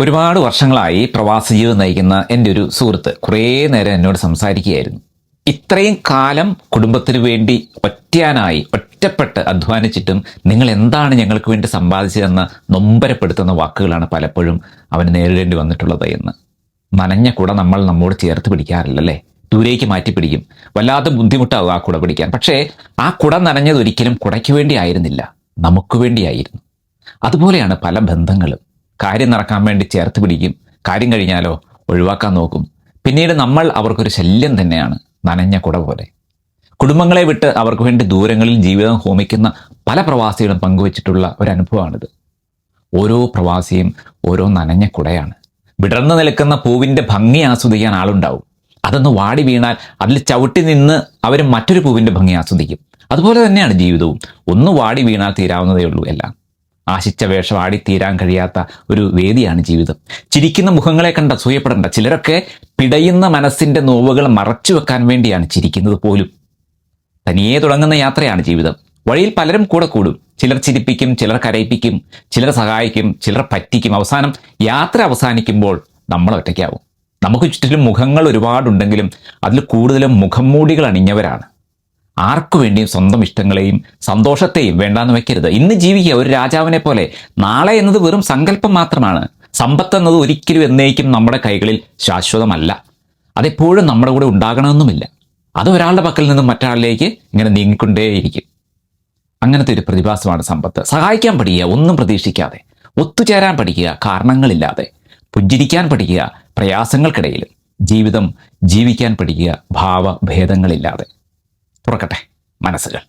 ഒരുപാട് വർഷങ്ങളായി പ്രവാസ ജീവിതം നയിക്കുന്ന എന്റെ ഒരു സുഹൃത്ത് കുറേ നേരം എന്നോട് സംസാരിക്കുകയായിരുന്നു. ഇത്രയും കാലം കുടുംബത്തിന് വേണ്ടി ഒറ്റയാനായി ഒറ്റപ്പെട്ട് അധ്വാനിച്ചിട്ടും നിങ്ങൾ എന്താണ് ഞങ്ങൾക്ക് വേണ്ടി സമ്പാദിച്ചതെന്ന് നൊമ്പരപ്പെടുത്തുന്ന വാക്കുകളാണ് പലപ്പോഴും അവന് നേരിടേണ്ടി വന്നിട്ടുള്ളത് എന്ന്. നനഞ്ഞ കുട നമ്മൾ നമ്മോട് ചേർത്ത് പിടിക്കാറില്ലല്ലേ? ദൂരേക്ക് മാറ്റി പിടിക്കും. വല്ലാതെ ബുദ്ധിമുട്ടാവും ആ കുട പിടിക്കാൻ. പക്ഷേ ആ കുട നനഞ്ഞത് ഒരിക്കലും കുടയ്ക്ക് വേണ്ടി ആയിരുന്നില്ല നമുക്ക് വേണ്ടിയായിരുന്നു. അതുപോലെയാണ് പല ബന്ധങ്ങളും. കാര്യം നടക്കാൻ വേണ്ടി ചേർത്ത് പിടിക്കും. കാര്യം കഴിഞ്ഞാലോ ഒഴിവാക്കാൻ നോക്കും. പിന്നീട് നമ്മൾ അവർക്കൊരു ശല്യം തന്നെയാണ്. നനഞ്ഞ കുട പോലെ. കുടുംബങ്ങളെ വിട്ട് അവർക്ക് വേണ്ടി ദൂരങ്ങളിൽ ജീവിതം ഹോമിക്കുന്ന പല പ്രവാസികളും പങ്കുവച്ചിട്ടുള്ള ഒരു അനുഭവമാണിത്. ഓരോ പ്രവാസിയും ഓരോ നനഞ്ഞ കുടയാണ്. വിടർന്നു നിൽക്കുന്ന പൂവിന്റെ ഭംഗി ആസ്വദിക്കാൻ ആളുണ്ടാവും. അതൊന്ന് വാടി വീണാൽ അതിൽ ചവിട്ടി നിന്ന് അവർ മറ്റൊരു പൂവിന്റെ ഭംഗി ആസ്വദിക്കും. അതുപോലെ തന്നെയാണ് ജീവിതവും. ഒന്ന് വാടി വീണാൽ തീരാവുന്നതേ ഉള്ളൂ എല്ലാം. ആശിച്ച വേഷം ആടിത്തീരാൻ തീരാൻ കഴിയാത്ത ഒരു വേദിയാണ് ജീവിതം. ചിരിക്കുന്ന മുഖങ്ങളെ കണ്ട അസൂയപ്പെടേണ്ട ചിലരൊക്കെ പിടയുന്ന മനസ്സിന്റെ നോവുകൾ മറച്ചു വെക്കാൻ വേണ്ടിയാണ് ചിരിക്കുന്നത് പോലും. തനിയെ തുടങ്ങുന്ന യാത്രയാണ് ജീവിതം. വഴിയിൽ പലരും കൂടെ കൂടും. ചിലർ ചിരിപ്പിക്കും ചിലർ കരയിപ്പിക്കും ചിലർ സഹായിക്കും ചിലർ പറ്റിക്കും. അവസാനം യാത്ര അവസാനിക്കുമ്പോൾ നമ്മൾ ഒറ്റയ്ക്കാവും. നമുക്ക് ചുറ്റിലും മുഖങ്ങൾ ഒരുപാടുണ്ടെങ്കിലും അതിൽ കൂടുതലും മുഖംമൂടികൾ അണിഞ്ഞവരാണ്. ആർക്കു വേണ്ടിയും സ്വന്തം ഇഷ്ടങ്ങളെയും സന്തോഷത്തെയും വേണ്ടാന്ന് വെക്കരുത്. ഇന്ന് ജീവിക്കുക ഒരു രാജാവിനെ പോലെ നാളെ എന്നത് വെറും സങ്കല്പം മാത്രമാണ്. സമ്പത്ത് എന്നത് ഒരിക്കലും എന്നേക്കും നമ്മുടെ കൈകളിൽ ശാശ്വതമല്ല. അതെപ്പോഴും നമ്മുടെ കൂടെ ഉണ്ടാകണമെന്നുമില്ല. അത് ഒരാളുടെ പക്കൽ നിന്നും മറ്റൊരാളിലേക്ക് ഇങ്ങനെ നീങ്ങിക്കൊണ്ടേയിരിക്കും. അങ്ങനത്തെ ഒരു പ്രതിഭാസമാണ് സമ്പത്ത്. സഹായിക്കാൻ പഠിക്കുക ഒന്നും പ്രതീക്ഷിക്കാതെ. ഒത്തുചേരാൻ പഠിക്കുക കാരണങ്ങളില്ലാതെ. പുഞ്ചിരിക്കാൻ പഠിക്കുക പ്രയാസങ്ങൾക്കിടയിലും. ജീവിതം ജീവിക്കാൻ പഠിക്കുക ഭാവഭേദങ്ങളില്ലാതെ. തുറക്കട്ടെ മനസ്സുകൾ.